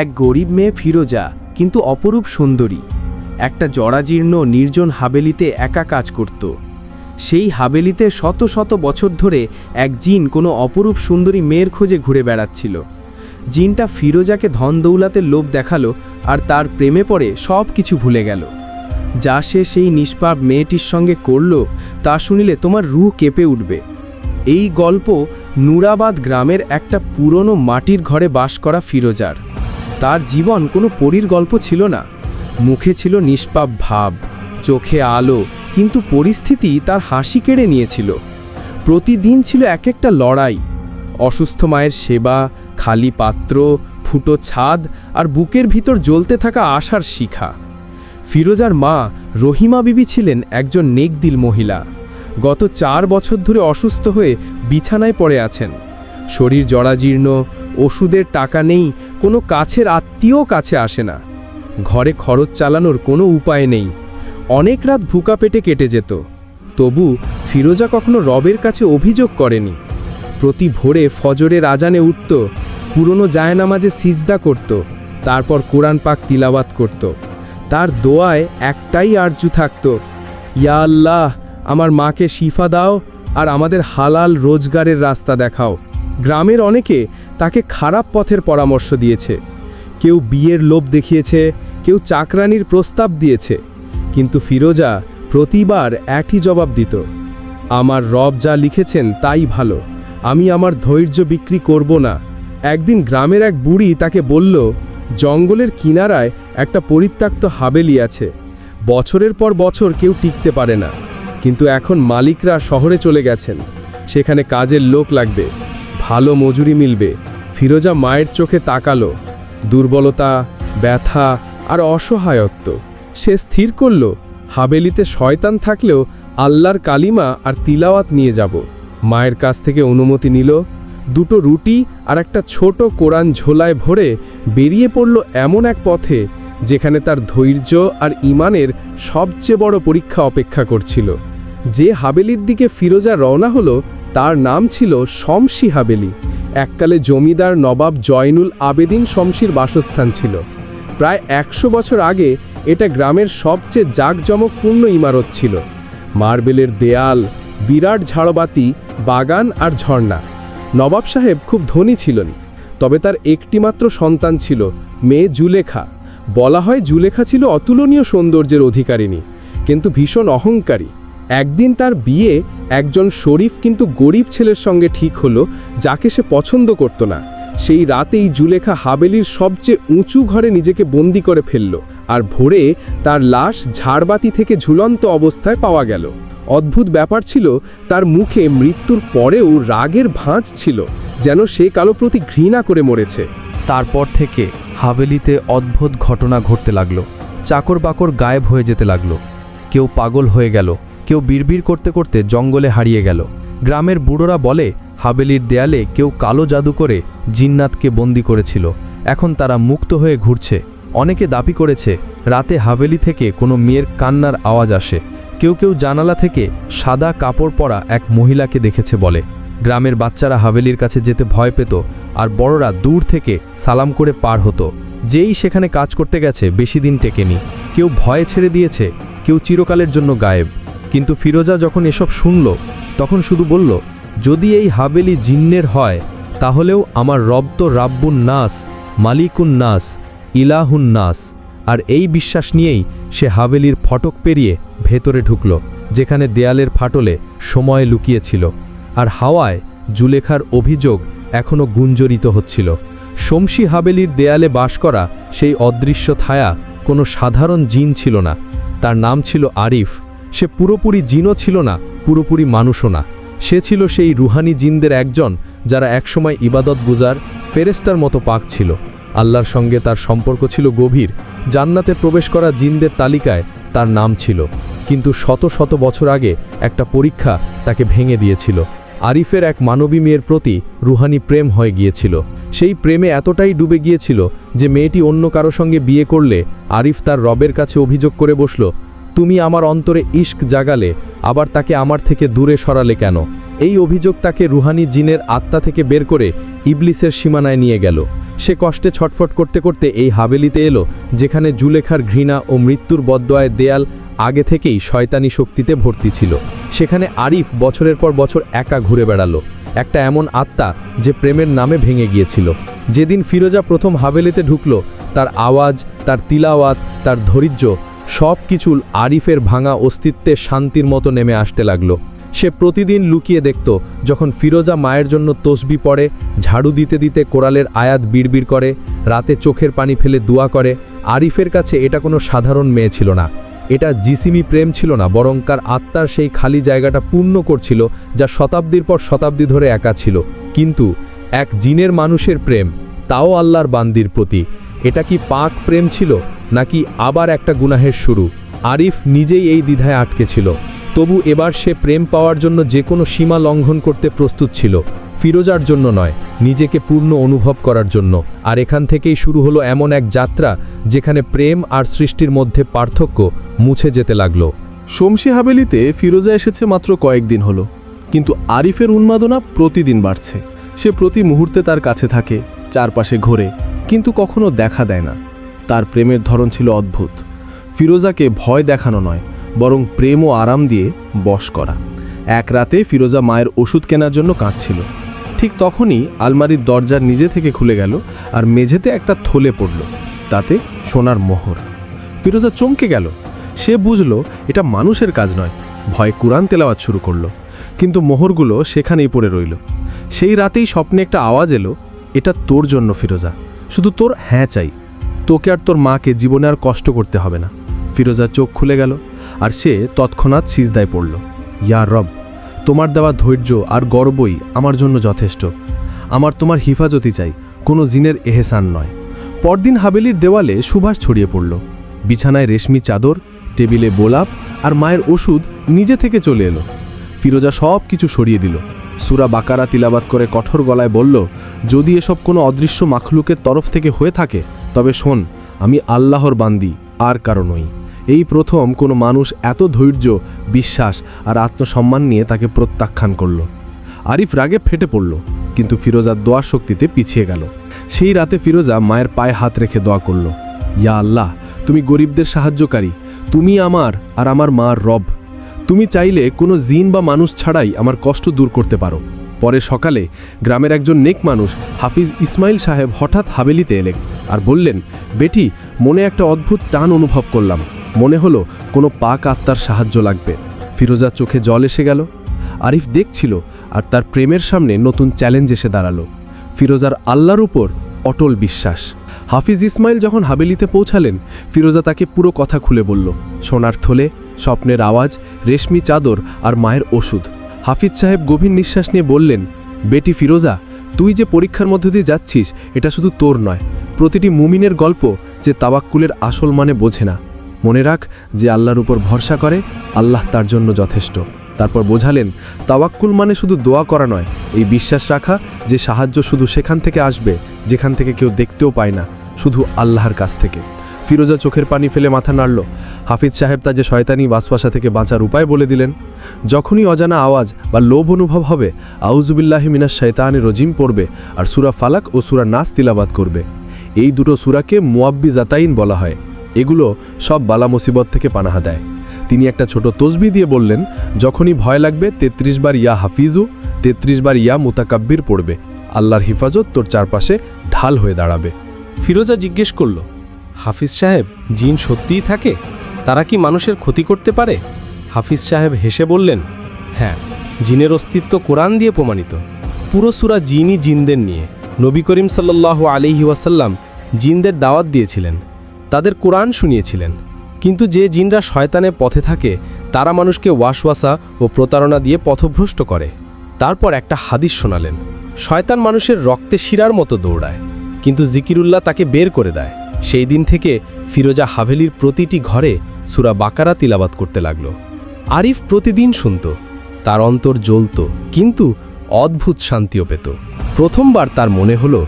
এক গরিব মেয়ে ফিরোজা, কিন্তু অপরূপ সুন্দরী। একটা জরাজীর্ণ, নির্জন হাবেলিতে একা কাজ করত। সেই হাবেলিতে শত শত বছর ধরে এক জিন কোনো অপরূপ সুন্দরী মেয়ের খোঁজে ঘুরে বেড়াচ্ছিল। জিনটা ফিরোজাকে ধন দৌলাতের লোভ দেখাল আর তার প্রেমে পড়ে সব কিছু ভুলে গেল। যা সে সেই নিষ্পাপ মেয়েটির সঙ্গে করল, তা শুনিলে তোমার রুহ কেঁপে উঠবে। এই গল্প নুরাবাদ গ্রামের একটা পুরনো মাটির ঘরে বাস করা ফিরোজার। তার জীবন কোনো পরীর গল্প ছিল না। মুখে ছিল নিষ্পাপ ভাব, চোখে আলো, কিন্তু পরিস্থিতি তার হাসি কেড়ে নিয়েছিল। প্রতিদিন ছিল এক একটা লড়াই, অসুস্থ মায়ের সেবা, খালি পাত্র, ফুটো ছাদ আর বুকের ভিতর জ্বলতে থাকা আশার শিখা। ফিরোজার মা রহিমা বিবি ছিলেন একজন নেকদিল মহিলা। গত চার বছর ধরে অসুস্থ হয়ে বিছানায় পড়ে আছেন। শরীর জরাজীর্ণ, ওষুধের টাকা নেই কোনো কাছের আত্মীয় কাছে আসে না। ঘরে খরচ চালানোর কোনো উপায় নেই। অনেক রাত ভুকা পেটে কেটে যেত। তবু ফিরোজা কখনো রবের কাছে অভিযোগ করেনি। প্রতি ভোরে ফজরের আজানে উঠত, পুরনো জায়নামাজে সিজদা করত, তারপর কোরআন পাক তিলাওয়াত করত। তার দোয়ায় একটাই আরজু থাকত, ইয়া আল্লাহ, আমার মাকে শিফা দাও আর আমাদের হালাল রোজগারের রাস্তা দেখাও। গ্রামের অনেকে তাকে খারাপ পথের পরামর্শ দিয়েছে। কেউ বিয়ের লোভ দেখিয়েছে, কেউ চাকরানির প্রস্তাব দিয়েছে, কিন্তু ফিরোজা প্রতিবার একই জবাব দিত। আমার রব যা লিখেছেন তাই ভালো, আমি আমার ধৈর্য বিক্রি করব না। একদিন গ্রামের এক বুড়ি তাকে বলল, জঙ্গলের কিনারায় একটা পরিত্যক্ত হাবেলি আছে। বছরের পর বছর কেউ টিকতে পারে না, কিন্তু এখন মালিকরা শহরে চলে গেছেন। সেখানে কাজের লোক লাগবে। ভালো মজুরি মিলবে। ফিরোজা মায়ের চোখে তাকালো। দুর্বলতা, ব্যথা আর অসহায়ত্ব। সে স্থির করল, হাবেলিতে শয়তান থাকলেও আল্লাহর কালিমা আর তিলাওয়াত নিয়ে যাব। মায়ের কাছ থেকে অনুমতি নিল। দুটো রুটি আর একটা ছোট কোরআন ঝোলায় ভরে বেরিয়ে পড়ল এমন এক পথে, যেখানে তার ধৈর্য আর ইমানের সবচেয়ে বড় পরীক্ষা অপেক্ষা করছিল। যে হাবেলির দিকে ফিরোজা রওনা হলো তার নাম ছিল শমশি হাবেলি। এককালে জমিদার নবাব জয়নুল আবেদিন শমশির বাসস্থান ছিল। প্রায় একশো বছর আগে এটা গ্রামের সবচেয়ে জাঁকজমকপূর্ণ ইমারত ছিল। মার্বেলের দেয়াল, বিরাট ঝাড়বাতি, বাগান আর ঝর্ণা। নবাব সাহেব খুব ধনী ছিলেন, তবে তার একটিমাত্র সন্তান ছিল, মেয়ে জুলেখা। বলা হয় জুলেখা ছিল অতুলনীয় সৌন্দর্যের অধিকারিণী, কিন্তু ভীষণ অহংকারী। একদিন তার বিয়ে একজন শরীফ কিন্তু গরিব ছেলের সঙ্গে ঠিক হলো, যাকে সে পছন্দ করত না। সেই রাতেই জুলেখা হাবেলির সবচেয়ে উঁচু ঘরে নিজেকে বন্দি করে ফেলল আর ভোরে তার লাশ ঝাড়বাতি থেকে ঝুলন্ত অবস্থায় পাওয়া গেল। অদ্ভুত ব্যাপার ছিল, তার মুখে মৃত্যুর পরেও রাগের ভাঁজ ছিল, যেন সে কালো প্রতি ঘৃণা করে মরেছে। তারপর থেকে হাভেলিতে অদ্ভুত ঘটনা ঘটতে লাগল চাকর বাকর গায়েব হয়ে যেতে লাগল, কেউ পাগল হয়ে গেল কেউ বিড়বিড় করতে করতে জঙ্গলে হারিয়ে গেল। গ্রামের বুড়োরা বলে, হাবেলির দেয়ালে কেউ কালো জাদু করে জিন্নাতকে বন্দি করেছিল। এখন তারা মুক্ত হয়ে ঘুরছে। অনেকে দাবি করেছে, রাতে হাভেলি থেকে কোনো মেয়ের কান্নার আওয়াজ আসে। কেউ কেউ জানালা থেকে সাদা কাপড় পরা এক মহিলাকে দেখেছে বলে। গ্রামের বাচ্চারা হাভেলির কাছে যেতে ভয় পেত আর বড়রা দূর থেকে সালাম করে পার হতো। যেই সেখানে কাজ করতে গেছে, বেশি দিন টেকেনি। কেউ ভয়ে ছেড়ে দিয়েছে, কেউ চিরকালের জন্য গায়েব। কিন্তু ফিরোজা যখন এসব শুনল, তখন শুধু বলল, যদি এই হাবেলি জিন্নের হয়, তাহলেও আমার রব তো রাব্বুন নাস, মালিকুন নাস, ইলাহুন নাস। আর এই বিশ্বাস নিয়েই সে হাবেলির ফটক পেরিয়ে ভেতরে ঢুকল, যেখানে দেয়ালের ফাটলে সময় লুকিয়েছিল। আর হাওয়ায় জুলেখার অভিযোগ এখনও গুঞ্জরিত হচ্ছিল। শমশী হাবেলির দেয়ালে বাস করা সেই অদৃশ্য থায়া কোনো সাধারণ জিন ছিল না। তার নাম ছিল আরিফ। সে পুরোপুরি জিনও ছিল না, পুরোপুরি মানুষও না। সে ছিল সেই রুহানি জিনদের একজন যারা একসময় ইবাদত গুজার ফেরেস্তার মতো পাক ছিল। আল্লাহর সঙ্গে তার সম্পর্ক ছিল গভীর। জান্নাতে প্রবেশ করা জিনদের তালিকায় তার নাম ছিল। কিন্তু শত শত বছর আগে একটা পরীক্ষা তাকে ভেঙে দিয়েছিল। আরিফের এক মানবী মেয়ের প্রতি রুহানি প্রেম হয়ে গিয়েছিল। সেই প্রেমে এতটাই ডুবে গিয়েছিল যে মেয়েটি অন্য কারও সঙ্গে বিয়ে করলে আরিফ তার রবের কাছে অভিযোগ করে বসল তুমি আমার অন্তরে ইস্ক জাগালে, আবার তাকে আমার থেকে দূরে সরালে কেন? এই অভিযোগ তাকে রুহানি জিনের আত্মা থেকে বের করে ইবলিসের সীমানায় নিয়ে গেল। সে কষ্টে ছটফট করতে করতে এই হাবেলিতে এলো, যেখানে জুলেখার ঘৃণা ও মৃত্যুর বদদয় দেয়াল আগে থেকেই শয়তানি শক্তিতে ভর্তি ছিল। সেখানে আরিফ বছরের পর বছর একা ঘুরে বেড়ালো। একটা এমন আত্মা যে প্রেমের নামে ভেঙে গিয়েছিল। যেদিন ফিরোজা প্রথম হাবেলিতে ঢুকল, তার আওয়াজ, তার তিলাওয়াত, তার ধৈর্য সব কিছু আরিফের ভাঙা অস্তিত্বে শান্তির মতো নেমে আসতে লাগল। সে প্রতিদিন লুকিয়ে দেখত, যখন ফিরোজা মায়ের জন্য তসবি পড়ে, ঝাড়ু দিতে দিতে কোরালের আয়াত বিড়বিড় করে, রাতে চোখের পানি ফেলে দোয়া করে, আরিফের কাছে এটা কোনো সাধারণ মেয়ে ছিল না। এটা জিসিমি প্রেম ছিল না, বরং তার আত্মার সেই খালি জায়গাটা পূর্ণ করছিল, যা শতাব্দীর পর শতাব্দী ধরে একা ছিল। কিন্তু এক জিনের মানুষের প্রেম, তাও আল্লাহর বান্দির প্রতি। এটা কি পাক প্রেম ছিল? নাকি আবার একটা গুনাহের শুরু। আরিফ নিজেই এই দ্বিধায় আটকে ছিল। তবু এবার সে প্রেম পাওয়ার জন্য যে কোনো সীমা লঙ্ঘন করতে প্রস্তুত ছিল। ফিরোজার জন্য নয়, নিজেকে পূর্ণ অনুভব করার জন্য। আর এখান থেকেই শুরু হলো এমন এক যাত্রা, যেখানে প্রেম আর সৃষ্টির মধ্যে পার্থক্য মুছে যেতে লাগল। শমশী হাবেলিতে ফিরোজা এসেছে মাত্র কয়েকদিন হলো। কিন্তু আরিফের উন্মাদনা প্রতিদিন বাড়ছে। সে প্রতি মুহূর্তে তার কাছে থাকে, চারপাশে ঘোরে, কিন্তু কখনো দেখা দেয় না। তার প্রেমের ধরন ছিল অদ্ভুত। ফিরোজাকে ভয় দেখানো নয়, বরং প্রেম ও আরাম দিয়ে বশ করা। এক রাতে ফিরোজা মায়ের ওষুধ কেনার জন্য কাঁদছিল। ঠিক তখনই আলমারির দরজার নিজে থেকে খুলে গেল আর মেঝেতে একটা থলে পড়ল, তাতে সোনার মোহর। ফিরোজা চমকে গেল। সে বুঝল, এটা মানুষের কাজ নয়, ভয় কুরআন তেলাওয়াত শুরু করল। কিন্তু মোহরগুলো সেখানেই পড়ে রইল। সেই রাতেই স্বপ্নে একটা আওয়াজ এলো, এটা তোর জন্য ফিরোজা। শুধু তোর হ্যাঁ চাই। তোকে আর তোর মাকে জীবনে আর কষ্ট করতে হবে না। ফিরোজা চোখ খুলে গেল আর সে তৎক্ষণাৎ সিজদায় পড়ল। ইয়া রব, তোমার দেওয়া ধৈর্য আর গর্বই আমার জন্য যথেষ্ট। আমার তোমার হিফাজতি চাই, কোনো জিনের এহেসান নয়। পরদিন হাবেলির দেওয়ালে সুভাষ ছড়িয়ে পড়ল। বিছানায় রেশমি চাদর, টেবিলে গোলাপ আর মায়ের ওষুধ নিজে থেকে চলে এলো। ফিরোজা সব কিছু সরিয়ে দিল। সুরা বাকারা তিলাবাত করে কঠোর গলায় বলল, যদি এসব কোনো অদৃশ্য মাখলুকের তরফ থেকে হয়ে থাকে, তবে শোন, আমি আল্লাহর বান্দি, আর কারও নই। এই প্রথম কোনো মানুষ এত ধৈর্য, বিশ্বাস আর আত্মসম্মান নিয়ে তাকে প্রত্যাখ্যান করল। আরিফ রাগে ফেটে পড়ল, কিন্তু ফিরোজার দোয়ার শক্তিতে পিছিয়ে গেল। সেই রাতে ফিরোজা মায়ের পায়ে হাত রেখে দোয়া করল, ইয়া আল্লাহ, তুমি গরিবদের সাহায্যকারী, তুমি আমার আর আমার মার রব। তুমি চাইলে কোনো জিন বা মানুষ ছাড়াই আমার কষ্ট দূর করতে পারো। পরে সকালে গ্রামের একজন নেক মানুষ হাফিজ ইসমাইল সাহেব হঠাৎ হাবেলিতে এলেন আর বললেন, বেটি, মনে একটা অদ্ভুত টান অনুভব করলাম। মনে হলো কোনো পাক আত্মার সাহায্য লাগবে। ফিরোজার চোখে জল এসে গেল। আরিফ দেখছিল আর তার প্রেমের সামনে নতুন চ্যালেঞ্জ এসে দাঁড়াল। ফিরোজার আল্লাহর উপর অটল বিশ্বাস। হাফিজ ইসমাইল যখন হাবেলিতে পৌঁছালেন, ফিরোজা তাকে পুরো কথা খুলে বলল। সোনার থলে স্বপ্নের আওয়াজ, রেশমি চাদর আর মায়ের ওষুধ। হাফিজ সাহেব গভীর নিঃশ্বাস নিয়ে বললেন, বেটি ফিরোজা, তুই যে পরীক্ষার মধ্যে দিয়ে যাচ্ছিস, এটা শুধু তোর নয়। প্রতিটি মুমিনের গল্প যে তাবাক্কুলের আসল মানে বোঝে না। মনে রাখ যে আল্লাহর উপর ভরসা করে, আল্লাহ তার জন্য যথেষ্ট। তারপর বোঝালেন, তাওয়াক্কুল মানে শুধু দোয়া করা নয়। এই বিশ্বাস রাখা যে সাহায্য শুধু সেখান থেকে আসবে, যেখান থেকে কেউ দেখতেও পায় না, শুধু আল্লাহর কাছ থেকে। ফিরোজা চোখের পানি ফেলে মাথা নাড়ল। হাফিজ সাহেব তা যে শয়তানি বাসপাশা থেকে বাঁচার উপায় বলে দিলেন, যখনই অজানা আওয়াজ বা লোভ অনুভব হবে আউজুবিল্লাহি মিনাস শয়তানি রজিম পড়বে আর সুরা ফালাক ও সুরা নাস তিলাবাত করবে। এই দুটো সুরাকে মুয়াব্বি জাতাইন বলা হয়। এগুলো সব বালা মুসিবত থেকে পানাহা দেয়। তিনি একটা ছোট তসবি দিয়ে বললেন, যখনই ভয় লাগবে ৩৩ বার ইয়া হাফিজু ৩৩ বার ইয়া মুতাকাব্বির পড়বে। আল্লাহর হিফাজত তোর চারপাশে ঢাল হয়ে দাঁড়াবে। ফিরোজা জিজ্ঞেস করল হাফিজ সাহেব, জিন সত্যিই থাকে? তারা কি মানুষের ক্ষতি করতে পারে? হাফিজ সাহেব হেসে বললেন হ্যাঁ জিনের অস্তিত্ব কোরআন দিয়ে প্রমাণিত। পুরো সুরা জিনই জিনদের নিয়ে। নবী করিম সাল্লাহ আলিহি ওয়াসাল্লাম জিনদের দাওয়াত দিয়েছিলেন, তাদের কোরআন শুনিয়েছিলেন। কিন্তু যে জিনরা শয়তানে পথে থাকে, তারা মানুষকে ওয়াসওয়াসা ও প্রতারণা দিয়ে পথভ্রষ্ট করে। তারপর একটা হাদিস শোনালেন, শয়তান মানুষের রক্তে শিরার মতো দৌড়ায়, কিন্তু জিকিরুল্লাহ তাকে বের করে দেয়। সেই দিন থেকে ফিরোজা হাভেলির প্রতিটি ঘরে সুরা বাকারা তিলাবাত করতে লাগল। আরিফ প্রতিদিন শুনত, তার অন্তর জ্বলত, কিন্তু অদ্ভুত শান্তিও পেত। প্রথমবার তার মনে হলো,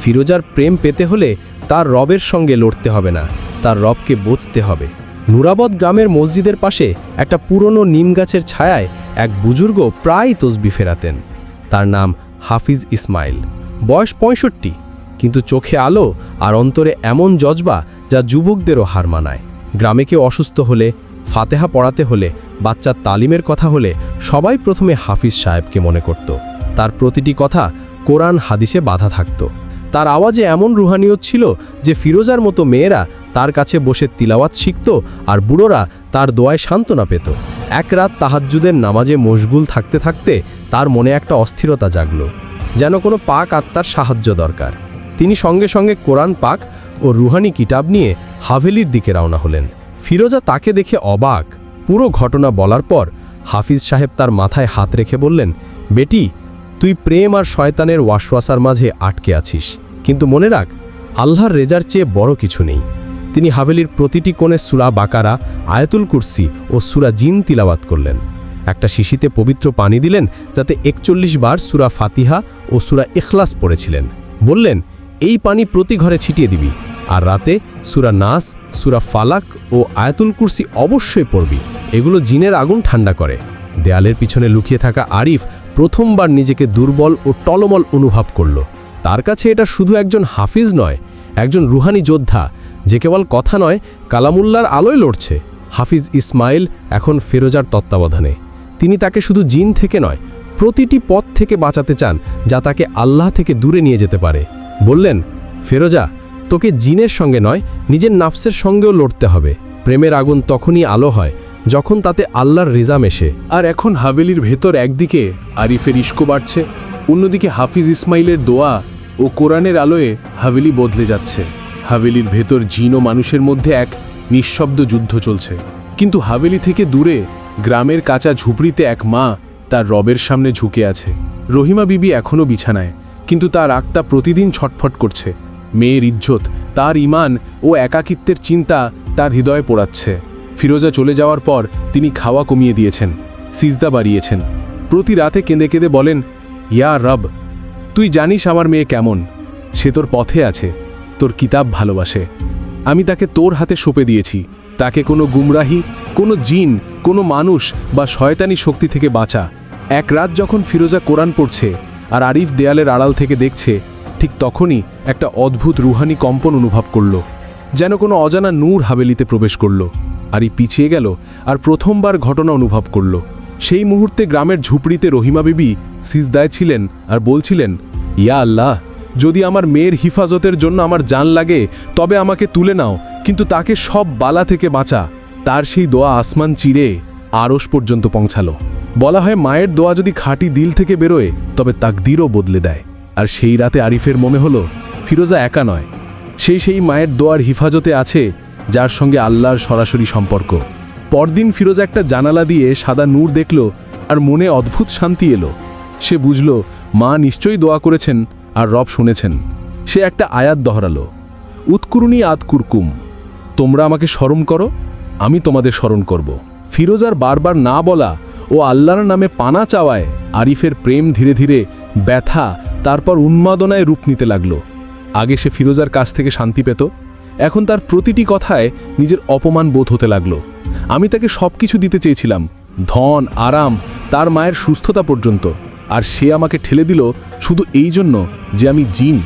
ফিরোজার প্রেম পেতে হলে তার রবের সঙ্গে লড়তে হবে না, তার রবকে বুঝতে হবে। নুরাবদ গ্রামের মসজিদের পাশে একটা পুরনো নিম গাছের ছায়ায় এক বুজুর্গ প্রায় তসবি ফেরাতেন। তার নাম হাফিজ ইসমাইল। বয়স পঁয়ষট্টি। কিন্তু চোখে আলো আর অন্তরে এমন জজবা যা যুবকদেরও হার মানায়। গ্রামে কেউ অসুস্থ হলে, ফাতেহা পড়াতে হলে বাচ্চার তালিমের কথা হলে সবাই প্রথমে হাফিজ সাহেবকে মনে করত। তার প্রতিটি কথা কোরআন হাদিসে বাধা থাকত। তার আওয়াজে এমন রুহানিয়ত ছিল যে ফিরোজার মতো মেয়েরা তার কাছে বসে তিলাওয়াত শিখত আর বুড়োরা তার দোয়ায় সান্ত্বনা পেত। এক রাত তাহাজ্জুদের নামাজে মশগুল থাকতে থাকতে তার মনে একটা অস্থিরতা জাগল, যেন কোনো পাক আত্মার সাহায্য দরকার। তিনি সঙ্গে সঙ্গে কোরআন পাক ও রুহানি কিতাব নিয়ে হাভেলির দিকে রওনা হলেন। ফিরোজা তাকে দেখে অবাক। পুরো ঘটনা বলার পর হাফিজ সাহেব তার মাথায় হাত রেখে বললেন, বেটি, তুই প্রেম আর শয়তানের ওয়াসওয়াসার মাঝে আটকে আছিস। কিন্তু মনে রাখ, আল্লাহর রেজার চেয়ে বড় কিছু নেই। তিনি হাভেলির প্রতিটি কোণে সুরা বাকারা, আয়াতুল কুরসি ও সুরা জিন তিলাবাত করলেন। একটা শিশিতে পবিত্র পানি দিলেন যাতে একচল্লিশ বার সুরা ফাতিহা ও সুরা ইখলাস পড়েছিলেন। বললেন এই পানি প্রতি ঘরে ছিটিয়ে দিবি। আর রাতে সুরা নাস, সুরা ফালাক ও আয়াতুল কুরসি অবশ্যই পড়বি। এগুলো জিনের আগুন ঠান্ডা করে। দেয়ালের পিছনে লুকিয়ে থাকা আরিফ প্রথমবার নিজেকে দুর্বল ও টলমল অনুভব করল। তার কাছে এটা শুধু একজন হাফিজ নয়, একজন রুহানি যোদ্ধা, যে কেবল কথা নয়, কালামুল্লার আলোয় লড়ছে। হাফিজ ইসমাইল এখন ফেরোজার তত্ত্বাবধানে। তিনি তাকে শুধু জিন থেকে নয়, প্রতিটি পথ থেকে বাঁচাতে চান, যা তাকে আল্লাহ থেকে দূরে নিয়ে যেতে পারে। বললেন, ফেরোজা, তোকে জিনের সঙ্গে নয়, নিজের নাফসের সঙ্গেও লড়তে হবে। প্রেমের আগুন তখনই আলো হয়, যখন তাতে আল্লাহর রিজাম এসে আর এখন হাভেলির ভেতর একদিকে আরিফের ইস্কো বাড়ছে, অন্যদিকে হাফিজ ইসমাইলের দোয়া ও কোরআনের আলোয় হাভেলি বদলে যাচ্ছে। হাভেলির ভেতর জিন ও মানুষের মধ্যে এক নিঃশব্দ যুদ্ধ চলছে। কিন্তু হাভেলি থেকে দূরে, গ্রামের কাঁচা ঝুপড়িতে এক মা তার রবের সামনে ঝুঁকে আছে। রহিমা বিবি এখনও বিছানায়। কিন্তু তার আত্মা প্রতিদিন ছটফট করছে। মেয়ের ইজ্জত, তার ইমান ও একাকিত্বের চিন্তা তার হৃদয়ে পোড়াচ্ছে। ফিরোজা চলে যাওয়ার পর তিনি খাওয়া কমিয়ে দিয়েছেন, সিজদা বাড়িয়েছেন। প্রতি রাতে কেঁদে কেঁদে বলেন, ইয়া রব, তুই জানিস আমার মেয়ে কেমন? সে তোর পথে আছে, তোর কিতাব ভালোবাসে। আমি তাকে তোর হাতে সঁপে দিয়েছি। তাকে কোনো গুমরাহি, কোনো জিন, কোনো মানুষ বা শয়তানি শক্তি থেকে বাঁচা। এক রাত যখন ফিরোজা কোরআন পড়ছে আর আরিফ দেয়ালের আড়াল থেকে দেখছে, ঠিক তখনই একটা অদ্ভুত রুহানি কম্পন অনুভব করল, যেন কোনো অজানা নূর হাবেলিতে প্রবেশ করল। আরি পিছিয়ে গেল আর প্রথমবার ঘটনা অনুভব করল। সেই মুহূর্তে গ্রামের ঝুপড়িতে রহিমা বিবি সিজদায় ছিলেন আর বলছিলেন, ইয়া আল্লাহ, যদি আমার মেয়ের হিফাজতের জন্য আমার জান লাগে, তবে আমাকে তুলে নাও, কিন্তু তাকে সব বালা থেকে বাঁচা। তার সেই দোয়া আসমান চিড়ে আরস পর্যন্ত পৌঁছালো। বলা হয় মায়ের দোয়া যদি খাঁটি দিল থেকে বেরোয়, তবে তাকদিরও বদলে দেয়। আর সেই রাতে আরিফের মনে হলো, ফিরোজা একা নয়। সেই সেই মায়ের দোয়ার হিফাজতে আছে, যার সঙ্গে আল্লাহর সরাসরি সম্পর্ক। পরদিন ফিরোজা একটা জানালা দিয়ে সাদা নূর দেখল, আর মনে অদ্ভুত শান্তি এলো। সে বুঝল, মা নিশ্চয়ই দোয়া করেছেন, আর রব শুনেছেন। সে একটা আয়াত দহরালো, উৎকুরুনি আতকুরকুম তোমরা আমাকে স্মরণ করো, আমি তোমাদের স্মরণ করব। ফিরোজার বারবার না বলা ও আল্লাহর নামে পানা চাওয়ায় আরিফের প্রেম ধীরে ধীরে ব্যথা, তারপর উন্মাদনায় রূপ নিতে লাগল। আগে সে ফিরোজার কাছ থেকে শান্তি পেত, এখন তার প্রতিটি কথায় নিজের অপমান বোধ হতে লাগল। আমি তাকে সব কিছু দিতে চেয়েছিলাম, ধন, আরাম, তার মায়ের সুস্থতা পর্যন্ত, আর সে আমাকে ঠেলে দিল শুধু এই জন্য যে আমি জিন।